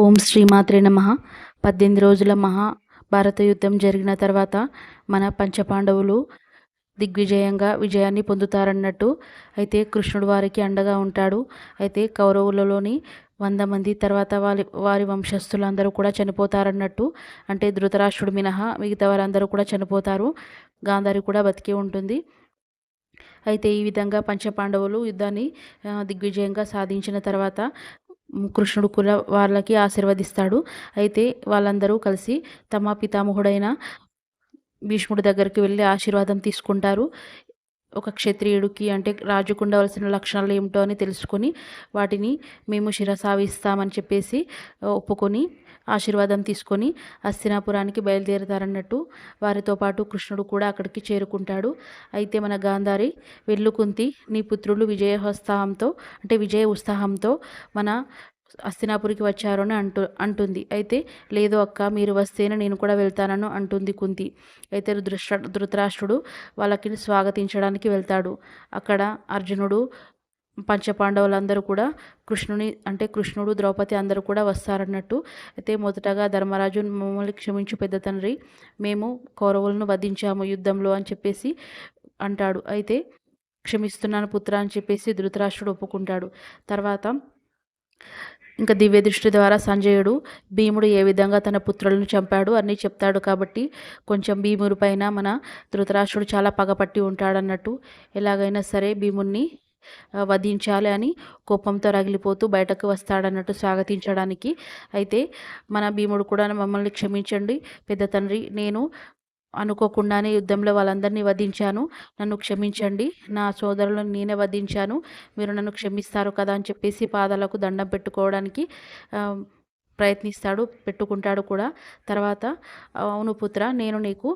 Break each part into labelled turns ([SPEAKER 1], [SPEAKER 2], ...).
[SPEAKER 1] ఓం శ్రీమాత్రే నమ. పద్దెనిమిది రోజుల మహాభారత యుద్ధం జరిగిన తర్వాత మన పంచపాండవులు దిగ్విజయంగా విజయాన్ని పొందుతారన్నట్టు అయితే కృష్ణుడు వారికి అండగా ఉంటాడు. అయితే కౌరవులలోని వంద మంది తర్వాత వారి వారి వంశస్థులందరూ కూడా చనిపోతారన్నట్టు అంటే ధృతరాష్ట్రుడు మినహా మిగతా వారందరూ కూడా చనిపోతారు. గాంధారి కూడా బతికి ఉంటుంది. అయితే ఈ విధంగా పంచపాండవులు యుద్ధాన్ని దిగ్విజయంగా సాధించిన తర్వాత కృష్ణుడు కూడా వాళ్ళకి ఆశీర్వదిస్తాడు. అయితే వాళ్ళందరూ కలిసి తమ పితామహుడైన భీష్ముడి దగ్గరికి వెళ్ళి ఆశీర్వాదం తీసుకుంటారు. ఒక క్షత్రియుడికి అంటే రాజుకు ఉండవలసిన లక్షణాలు ఏమిటో అని తెలుసుకొని వాటిని మేము శిరసావిస్తామని చెప్పేసి ఒప్పుకొని ఆశీర్వాదం తీసుకొని హస్తినాపురానికి బయలుదేరుతారన్నట్టు వారితో పాటు కృష్ణుడు కూడా అక్కడికి చేరుకుంటాడు. అయితే మన గాంధారి వెల్లుకుంతి నీ పుత్రులు విజయోత్సాహంతో అంటే విజయ ఉత్సాహంతో మన అస్తినాపురికి వచ్చారు అని అంటు అంటుంది. అయితే లేదు అక్క మీరు వస్తేనే నేను కూడా వెళ్తానను అంటుంది కుంతి. అయితే దృష్ట ధృతరాష్ట్రుడు వాళ్ళకి స్వాగతించడానికి వెళ్తాడు. అక్కడ అర్జునుడు పంచపాండవులందరూ కూడా కృష్ణుని అంటే కృష్ణుడు ద్రౌపది అందరూ కూడా వస్తారన్నట్టు. అయితే మొదటగా ధర్మరాజు మమ్మల్ని క్షమించు పెద్ద తండ్రి. మేము కౌరవులను వధించాము యుద్ధంలో అని చెప్పేసి అంటాడు. అయితే క్షమిస్తున్నాను పుత్ర అని చెప్పేసి ధృతరాష్ట్రుడు ఒప్పుకుంటాడు. తర్వాత ఇంకా దివ్య దృష్టి ద్వారా సంజయుడు భీముడు ఏ విధంగా తన పుత్రులను చంపాడు అన్నీ చెప్తాడు కాబట్టి కొంచెం భీముడి పైన మన ధృతరాష్ట్రుడు చాలా పగపట్టి ఉంటాడన్నట్టు ఎలాగైనా సరే భీముణ్ణి వధించాలి అని కోపంతో రగిలిపోతూ బయటకు వస్తాడన్నట్టు స్వాగతించడానికి. అయితే మన భీముడు కూడా మమ్మల్ని క్షమించండి. పెద్ద తండ్రి నేను అనుకోకుండానే యుద్ధంలో వాళ్ళందరినీ వధించాను. నన్ను క్షమించండి. నా సోదరులను నేనే వధించాను. మీరు నన్ను క్షమిస్తారు కదా అని చెప్పేసి పాదాలకు దండం పెట్టుకోవడానికి ప్రయత్నిస్తాడు పెట్టుకుంటాడు కూడా. తర్వాత అవును పుత్ర నేను నీకు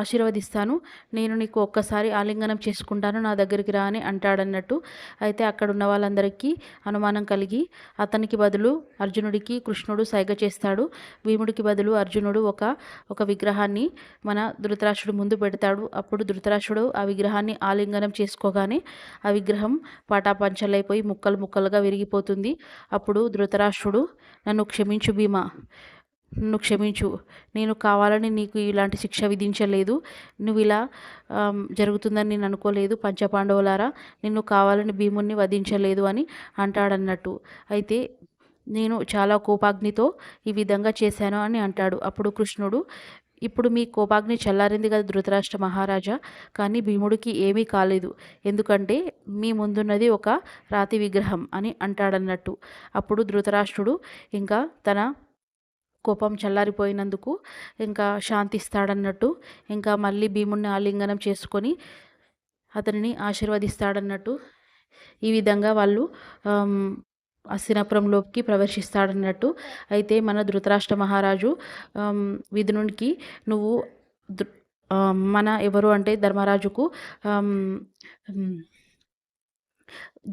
[SPEAKER 1] ఆశీర్వదిస్తాను. నేను నీకు ఒక్కసారి ఆలింగనం చేసుకుంటాను నా దగ్గరికి రా అని అంటాడన్నట్టు. అయితే అక్కడ ఉన్న వాళ్ళందరికీ అనుమానం కలిగి అతనికి బదులు అర్జునుడికి కృష్ణుడు సైగ చేస్తాడు. భీముడికి బదులు అర్జునుడు ఒక ఒక విగ్రహాన్ని మన ధృతరాష్ట్రుడు ముందు పెడతాడు. అప్పుడు ధృతరాష్ట్రుడు ఆ విగ్రహాన్ని ఆలింగనం చేసుకోగానే ఆ విగ్రహం పాటాపంచలైపోయి ముక్కలు ముక్కలుగా విరిగిపోతుంది. అప్పుడు ధృతరాష్ట్రుడు నన్ను క్షమించు భీమా నన్ను క్షమించు. నేను కావాలని నీకు ఇలాంటి శిక్ష విధించలేదు. నువ్వు ఇలా జరుగుతుందని నేను అనుకోలేదు. పంచపాండవులారా నిన్ను కావాలని భీముణ్ణి వధించలేదు అని అంటాడన్నట్టు. అయితే నేను చాలా కోపాగ్నితో ఈ విధంగా చేశాను అని అంటాడు. అప్పుడు కృష్ణుడు ఇప్పుడు మీ కోపాగ్ని చల్లారింది కదా ధృతరాష్ట్ర మహారాజా కానీ భీముడికి ఏమీ కాలేదు. ఎందుకంటే మీ ముందున్నది ఒక రాతి విగ్రహం అని అంటాడన్నట్టు. అప్పుడు ధృతరాష్ట్రుడు ఇంకా తన కోపం చల్లారిపోయినందుకు ఇంకా శాంతిస్తాడన్నట్టు ఇంకా మళ్ళీ భీముడిని ఆలింగనం చేసుకొని అతనిని ఆశీర్వదిస్తాడన్నట్టు ఈ విధంగా వాళ్ళు అస్తినాపురంలోకి ప్రవేశిస్తాడన్నట్టు. అయితే మన ధృతరాష్ట్ర మహారాజు విధునుడికి నువ్వు మన ఎవరు అంటే ధర్మరాజుకు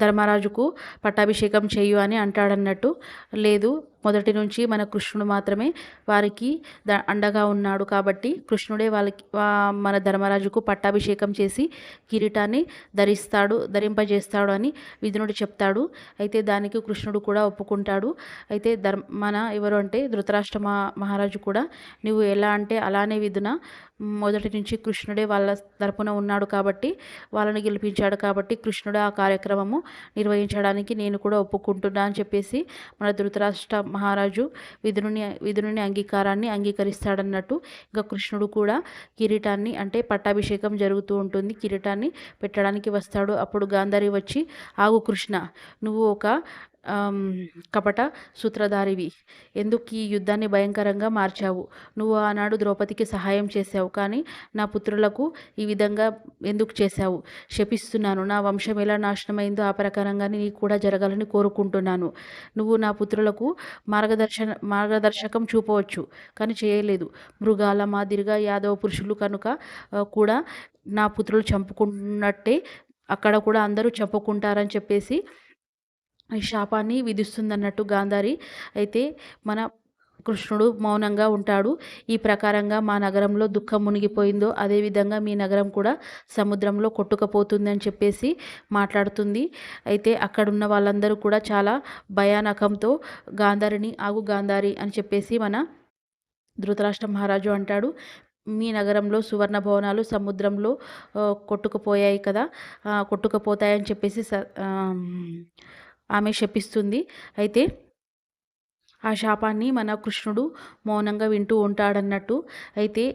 [SPEAKER 1] ధర్మరాజుకు పట్టాభిషేకం చేయు అని అంటాడన్నట్టు. లేదు మొదటి నుంచి మన కృష్ణుడు మాత్రమే వారికి ద అండగా ఉన్నాడు కాబట్టి కృష్ణుడే వాళ్ళకి మన ధర్మరాజుకు పట్టాభిషేకం చేసి కిరీటాన్ని ధరిస్తాడు ధరింపజేస్తాడు అని విధునుడు చెప్తాడు. అయితే దానికి కృష్ణుడు కూడా ఒప్పుకుంటాడు. అయితే ధర్మ మన ఎవరు అంటే ధృతరాష్ట్ర మహారాజు కూడా నువ్వు ఎలా అంటే అలానే విధున మొదటి నుంచి కృష్ణుడే వాళ్ళ తరపున ఉన్నాడు కాబట్టి వాళ్ళని గెలిపించాడు కాబట్టి కృష్ణుడు ఆ కార్యక్రమము నిర్వహించడానికి నేను కూడా ఒప్పుకుంటున్నా అని చెప్పేసి మన ధృతరాష్ట్ర మహారాజు విధుని విధుని అంగీకారాన్ని అంగీకరిస్తాడన్నట్టు ఇంకా కృష్ణుడు కూడా కిరీటాన్ని అంటే పట్టాభిషేకం జరుగుతూ ఉంటుంది. కిరీటాన్ని పెట్టడానికి వస్తాడు. అప్పుడు గాంధారి వచ్చి ఆగు కృష్ణ నువ్వు ఒక కపట సూత్రధారివి. ఎందుకు ఈ యుద్ధాన్ని భయంకరంగా మార్చావు? నువ్వు ఆనాడు ద్రౌపదికి సహాయం చేశావు. కానీ నా పుత్రులకు ఈ విధంగా ఎందుకు చేశావు? శపిస్తున్నాను. నా వంశం ఎలా నాశనమైందో ఆ ప్రకారంగానే నీకు కూడా జరగాలని కోరుకుంటున్నాను. నువ్వు నా పుత్రులకు మార్గదర్శన మార్గదర్శకం చూపవచ్చు. కానీ చేయలేదు. మృగాల మాదిరిగా యాదవ పురుషులు కనుక కూడా నా పుత్రులు చంపుకున్నట్టే అక్కడ కూడా అందరూ చంపుకుంటారని చెప్పేసి శాపాన్ని విధిస్తుందన్నట్టు గాంధారి అయితే మన కృష్ణుడు మౌనంగా ఉంటాడు. ఈ ప్రకారంగా మా నగరంలో దుఃఖం మునిగిపోయిందో అదేవిధంగా మీ నగరం కూడా సముద్రంలో కొట్టుకపోతుంది అని చెప్పేసి మాట్లాడుతుంది. అయితే అక్కడున్న వాళ్ళందరూ కూడా చాలా భయానకంతో గాంధారిని ఆగు గాంధారి అని చెప్పేసి మన ధృతరాష్ట్ర మహారాజు అంటాడు. మీ నగరంలో సువర్ణ భవనాలు సముద్రంలో కొట్టుకుపోయాయి కదా కొట్టుకుపోతాయని చెప్పేసి ఆమె శపిస్తుంది. అయితే ఆ శాపాన్ని మన కృష్ణుడు మౌనంగా వింటూ ఉంటాడన్నట్టు. అయితే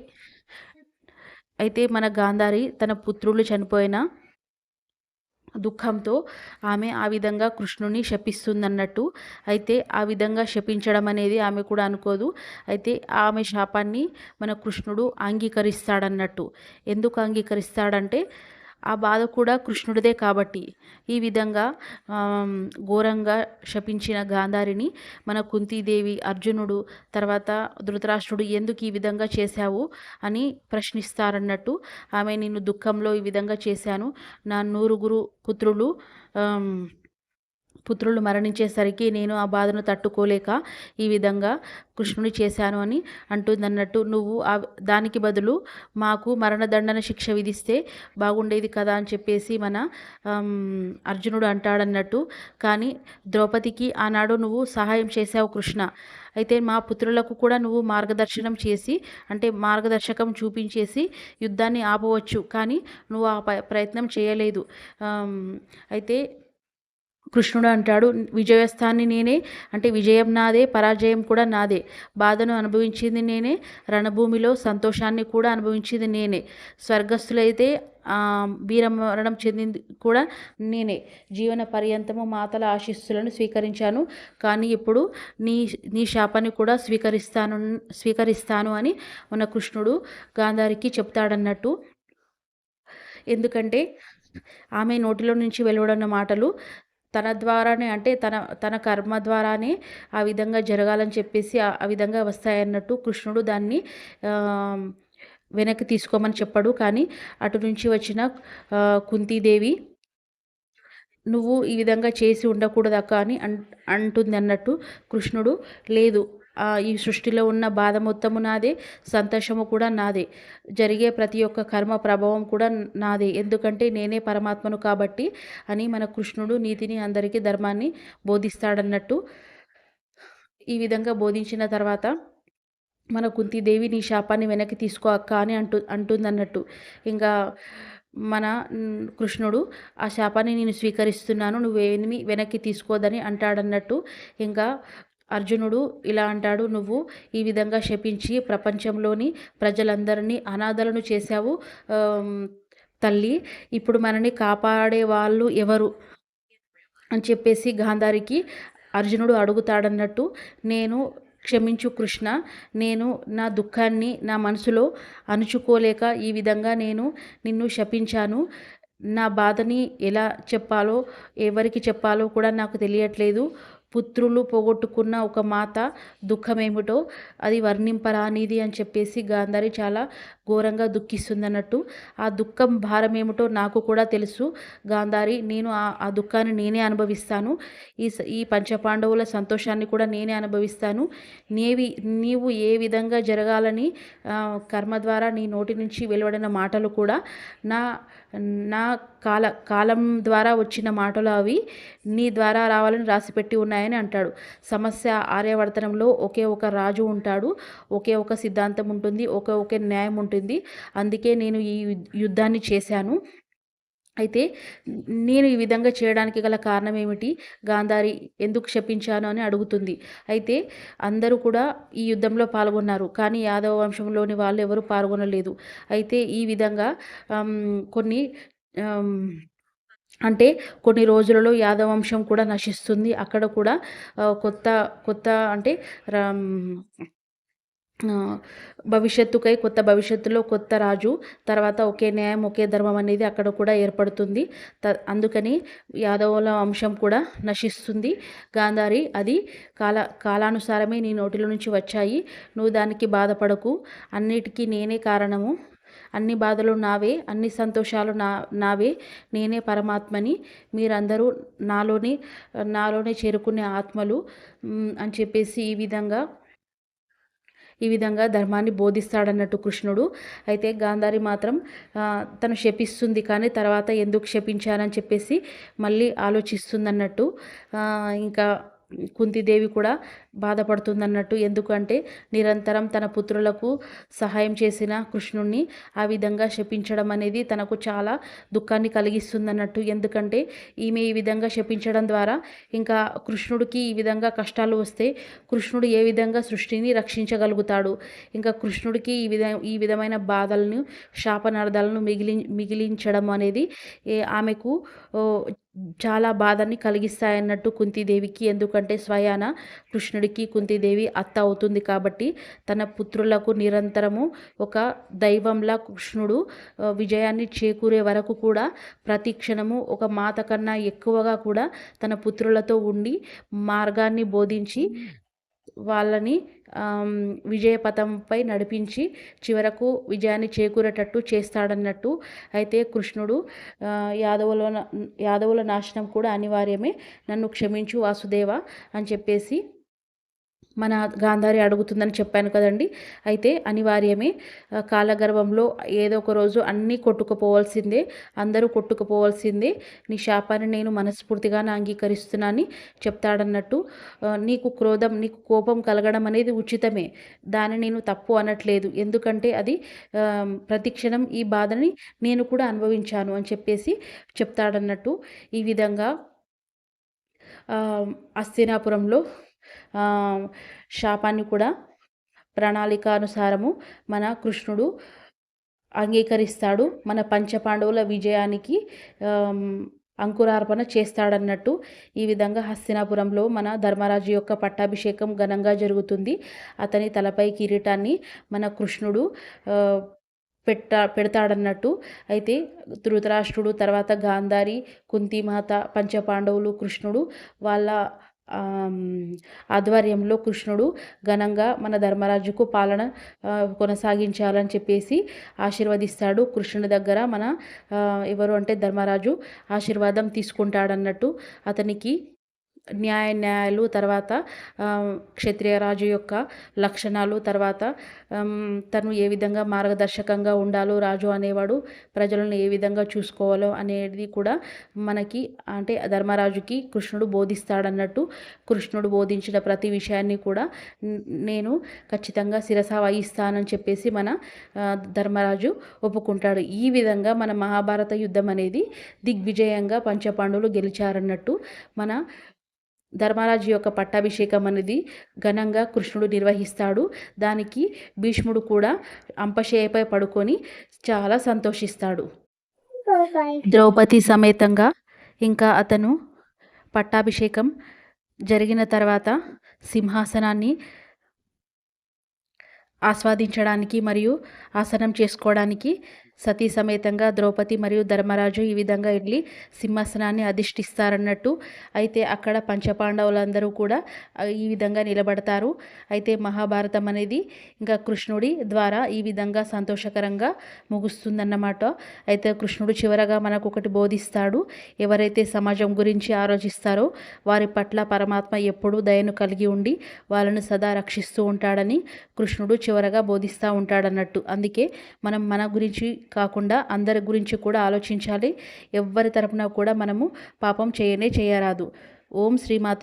[SPEAKER 1] అయితే మన గాంధారి తన పుత్రులు చనిపోయిన దుఃఖంతో ఆమె ఆ విధంగా కృష్ణుని శపిస్తుందన్నట్టు. అయితే ఆ విధంగా శపించడం అనేది ఆమె కూడా అనుకోదు. అయితే ఆమె శాపాన్ని మన కృష్ణుడు అంగీకరిస్తాడన్నట్టు. ఎందుకు అంగీకరిస్తాడంటే ఆ బాధ కూడా కృష్ణుడిదే కాబట్టి. ఈ విధంగా ఘోరంగా శపించిన గాంధారిని మన కుంతీదేవి అర్జునుడు తర్వాత ధృతరాష్ట్రుడు ఎందుకు ఈ విధంగా చేశావు అని ప్రశ్నిస్తారన్నట్టు ఆమె నిన్ను దుఃఖంలో ఈ విధంగా చేశాను. నా నూరుగురు పుత్రులు పుత్రులు మరణించేసరికి నేను ఆ బాధను తట్టుకోలేక ఈ విధంగా కృష్ణుని చేశాను అని అంటుందన్నట్టు నువ్వు ఆ దానికి బదులు మాకు మరణదండన శిక్ష విధిస్తే బాగుండేది కదా అని చెప్పేసి మన అర్జునుడు అంటాడన్నట్టు. కానీ ద్రౌపదికి ఆనాడు నువ్వు సహాయం చేశావు కృష్ణ. అయితే మా పుత్రులకు కూడా నువ్వు మార్గదర్శనం చేసి అంటే మార్గదర్శకం చూపించేసి యుద్ధాన్ని ఆపవచ్చు. కానీ నువ్వు ఆ ప్రయత్నం చేయలేదు. అయితే కృష్ణుడు అంటాడు విజయస్థాన్ని నేనే అంటే విజయం నాదే పరాజయం కూడా నాదే. బాధను అనుభవించింది నేనే రణభూమిలో సంతోషాన్ని కూడా అనుభవించింది నేనే. స్వర్గస్థులైతే వీరమరణం చెందింది కూడా నేనే. జీవన పర్యంతము మాతల ఆశిస్సులను స్వీకరించాను. కానీ ఇప్పుడు నీ నీ శాపాన్ని కూడా స్వీకరిస్తాను స్వీకరిస్తాను అని మన కృష్ణుడు గాంధారికి చెప్తాడన్నట్టు. ఎందుకంటే ఆమె నోటిలో నుంచి వెలువడన్న మాటలు తన ద్వారానే అంటే తన తన కర్మ ద్వారానే ఆ విధంగా జరగాలని చెప్పేసి ఆ విధంగా వస్తాయన్నట్టు కృష్ణుడు దాన్ని వెనక్కి తీసుకోమని చెప్పాడు. కానీ అటు నుంచి వచ్చిన కుంతీదేవి నువ్వు ఈ విధంగా చేసి ఉండకూడదక్క అని అంటుంది అన్నట్టు కృష్ణుడు లేదు ఈ సృష్టిలో ఉన్న బాధ మొత్తము నాదే సంతోషము కూడా నాదే. జరిగే ప్రతి ఒక్క కర్మ ప్రభావం కూడా నాదే. ఎందుకంటే నేనే పరమాత్మను కాబట్టి అని మన కృష్ణుడు నీతిని అందరికీ ధర్మాన్ని బోధిస్తాడన్నట్టు ఈ విధంగా బోధించిన తర్వాత మన కుంతిదేవి నీ శాపాన్ని వెనక్కి తీసుకో అక్క అని అంటు అంటుందన్నట్టు. ఇంకా మన కృష్ణుడు ఆ శాపాన్ని నేను స్వీకరిస్తున్నాను నువ్వేమి వెనక్కి తీసుకోదని అంటాడన్నట్టు. ఇంకా అర్జునుడు ఇలా అంటాడు నువ్వు ఈ విధంగా శపించి ప్రపంచంలోని ప్రజలందరినీ అనాథలను చేశావు. తల్లి ఇప్పుడు మనని కాపాడే వాళ్ళు ఎవరు? అని చెప్పేసి గాంధారికి అర్జునుడు అడుగుతాడన్నట్టు నేను క్షమించు కృష్ణ నేను నా దుఃఖాన్ని నా మనసులో అణుచుకోలేక ఈ విధంగా నేను నిన్ను శపించాను. నా బాధని ఎలా చెప్పాలో ఎవరికి చెప్పాలో కూడా నాకు తెలియట్లేదు. పుత్రులు పోగొట్టుకున్న ఒక మాత దుఃఖమేమిటో అది వర్ణింపరానిది అని చెప్పేసి గాంధారి చాలా ఘోరంగా దుఃఖిస్తుందన్నట్టు. ఆ దుఃఖం భారం ఏమిటో నాకు కూడా తెలుసు. గాంధారి నేను ఆ దుఃఖాన్ని నేనే అనుభవిస్తాను. ఈ ఈ పంచపాండవుల సంతోషాన్ని కూడా నేనే అనుభవిస్తాను. నేవి నీవు ఏ విధంగా జరగాలని కర్మ ద్వారా నీ నోటి నుంచి వెలువడిన మాటలు కూడా నా నా కాల కాలం ద్వారా వచ్చిన మాటలు అవి నీ ద్వారా రావాలని రాసిపెట్టి ఉన్నాయి. ఉన్నాయని అంటాడు. సమస్య ఆర్యవర్తనంలో ఒకే ఒక రాజు ఉంటాడు. ఒకే ఒక సిద్ధాంతం ఉంటుంది. ఒకే ఒకే న్యాయం ఉంటుంది. అందుకే నేను ఈ యుద్ధాన్ని చేశాను. అయితే నేను ఈ విధంగా చేయడానికి గల కారణం ఏమిటి? గాంధారి ఎందుకు క్షపించాను అని అడుగుతుంది. అయితే అందరూ కూడా ఈ యుద్ధంలో పాల్గొన్నారు. కానీ యాదవ వంశంలోని వాళ్ళు ఎవరు పాల్గొనలేదు. అయితే ఈ విధంగా కొన్ని అంటే కొన్ని రోజులలో యాదవ వంశం కూడా నశిస్తుంది. అక్కడ కూడా కొత్త కొత్త అంటే భవిష్యత్తుకై కొత్త భవిష్యత్తులో కొత్త రాజు తర్వాత ఒకే న్యాయం ఒకే ధర్మం అనేది అక్కడ కూడా ఏర్పడుతుంది. త అందుకని యాదవుల వంశం కూడా నశిస్తుంది. గాంధారి అది కాల కాలానుసారమే నీ నోటిలో నుంచి వచ్చాయి. నువ్వు దానికి బాధపడకు. అన్నిటికీ నేనే కారణము. అన్ని బాధలు నావే అన్ని సంతోషాలు నా నావే. నేనే పరమాత్మని మీరందరూ నాలోనే నాలోనే చేరుకునే ఆత్మలు అని చెప్పేసి ఈ విధంగా ఈ విధంగా ధర్మాన్ని బోధిస్తాడన్నట్టు కృష్ణుడు. అయితే గాంధారి మాత్రం తను శపిస్తుంది కానీ తర్వాత ఎందుకు క్షపించారని చెప్పేసి మళ్ళీ ఆలోచిస్తుందన్నట్టు ఇంకా కుంతిదేవి కూడా బాధపడుతుందన్నట్టు. ఎందుకంటే నిరంతరం తన పుత్రులకు సహాయం చేసిన కృష్ణుణ్ణి ఆ విధంగా శపించడం అనేది తనకు చాలా దుఃఖాన్ని కలిగిస్తుందన్నట్టు. ఎందుకంటే ఈమె ఈ విధంగా శపించడం ద్వారా ఇంకా కృష్ణుడికి ఈ విధంగా కష్టాలు వస్తే కృష్ణుడు ఏ విధంగా సృష్టిని రక్షించగలుగుతాడు? ఇంకా కృష్ణుడికి ఈ విధ ఈ విధమైన బాధలను శాపనార్థాలను మిగిలి మిగిలించడం అనేది ఆమెకు చాలా బాధని కలిగిస్తాయన్నట్టు కుంతీదేవికి. ఎందుకంటే స్వయాన కృష్ణుడికి కుంతీదేవి అత్త అవుతుంది కాబట్టి తన పుత్రులకు నిరంతరము ఒక దైవంలా కృష్ణుడు విజయాన్ని చేకూరే వరకు కూడా ప్రతి క్షణము ఒక మాత కన్నా ఎక్కువగా కూడా తన పుత్రులతో ఉండి మార్గాన్ని బోధించి వాళ్ళని విజయపథంపై నడిపించి చివరకు విజయాన్ని చేకూరేటట్టు చేస్తాడన్నట్టు అయితే కృష్ణుడు యాదవుల యాదవుల నాశనం కూడా అనివార్యమే. నన్ను క్షమించు వాసుదేవ అని చెప్పేసి మన గాంధారి అడుగుతుందని చెప్పాను కదండి. అయితే అనివార్యమే కాలగర్భంలో ఏదో ఒక రోజు అన్నీ కొట్టుకుపోవాల్సిందే అందరూ కొట్టుకుపోవాల్సిందే. నీ శాపాన్ని నేను మనస్ఫూర్తిగానే అంగీకరిస్తున్నానని చెప్తాడన్నట్టు నీకు క్రోధం నీకు కోపం కలగడం అనేది ఉచితమే. దాన్ని నేను తప్పు అనట్లేదు. ఎందుకంటే అది ప్రతిక్షణం ఈ బాధని నేను కూడా అనుభవించాను అని చెప్పేసి చెప్తాడన్నట్టు ఈ విధంగా అస్థినాపురంలో శాపాన్ని కూడా ప్రణాళికానుసారము మన కృష్ణుడు అంగీకరిస్తాడు. మన పంచపాండవుల విజయానికి అంకురార్పణ చేస్తాడన్నట్టు ఈ విధంగా హస్తినాపురంలో మన ధర్మరాజు యొక్క పట్టాభిషేకం ఘనంగా జరుగుతుంది. అతని తలపై కిరీటాన్ని మన కృష్ణుడు పెట్ట పెడతాడన్నట్టు. అయితే ధృతరాష్ట్రుడు తర్వాత గాంధారి కుంతిమాత పంచపాండవులు కృష్ణుడు వాళ్ళ ఆధ్వర్యంలో కృష్ణుడు ఘనంగా మన ధర్మరాజుకు పాలన కొనసాగించాలని చెప్పేసి ఆశీర్వదిస్తాడు. కృష్ణుడి దగ్గర మన ఎవరు అంటే ధర్మరాజు ఆశీర్వాదం తీసుకుంటాడన్నట్టు అతనికి న్యాయ న్యాయాలు తర్వాత క్షత్రియ రాజు యొక్క లక్షణాలు తర్వాత తను ఏ విధంగా మార్గదర్శకంగా ఉండాలో రాజు అనేవాడు ప్రజలను ఏ విధంగా చూసుకోవాలో అనేది కూడా మనకి అంటే ధర్మరాజుకి కృష్ణుడు బోధిస్తాడన్నట్టు కృష్ణుడు బోధించిన ప్రతి విషయాన్ని కూడా నేను ఖచ్చితంగా శిరస వహిస్తానని చెప్పేసి మన ధర్మరాజు ఒప్పుకుంటాడు. ఈ విధంగా మన మహాభారత యుద్ధం అనేది దిగ్విజయంగా పంచపాండవులు గెలిచారన్నట్టు మన ధర్మరాజు యొక్క పట్టాభిషేకం అనేది ఘనంగా కృష్ణుడు నిర్వహిస్తాడు. దానికి భీష్ముడు కూడా అంపశేయపై పడుకొని చాలా సంతోషిస్తాడు. ద్రౌపది సమేతంగా ఇంకా అతను పట్టాభిషేకం జరిగిన తర్వాత సింహాసనాన్ని ఆస్వాదించడానికి మరియు ఆసనం చేసుకోవడానికి సతీ సమేతంగా ద్రౌపది మరియు ధర్మరాజు ఈ విధంగా వెళ్ళి సింహాసనాన్ని అధిష్ఠిస్తారన్నట్టు అయితే అక్కడ పంచపాండవులందరూ కూడా ఈ విధంగా నిలబడతారు. అయితే మహాభారతం అనేది ఇంకా కృష్ణుడి ద్వారా ఈ విధంగా సంతోషకరంగా ముగుస్తుందన్నమాట. అయితే కృష్ణుడు చివరగా మనకు ఒకటి బోధిస్తాడు. ఎవరైతే సమాజం గురించి ఆలోచిస్తారో వారి పట్ల పరమాత్మ ఎప్పుడూ దయను కలిగి ఉండి వాళ్ళను సదా రక్షిస్తూ ఉంటాడని కృష్ణుడు చివరగా బోధిస్తూ ఉంటాడన్నట్టు. అందుకే మనం మన గురించి కాకుండా అందరి గురించి కూడా ఆలోచించాలి. ఎవ్వరి తరపున కూడా మనము పాపం చేయనే చేయరాదు. ఓం శ్రీమాత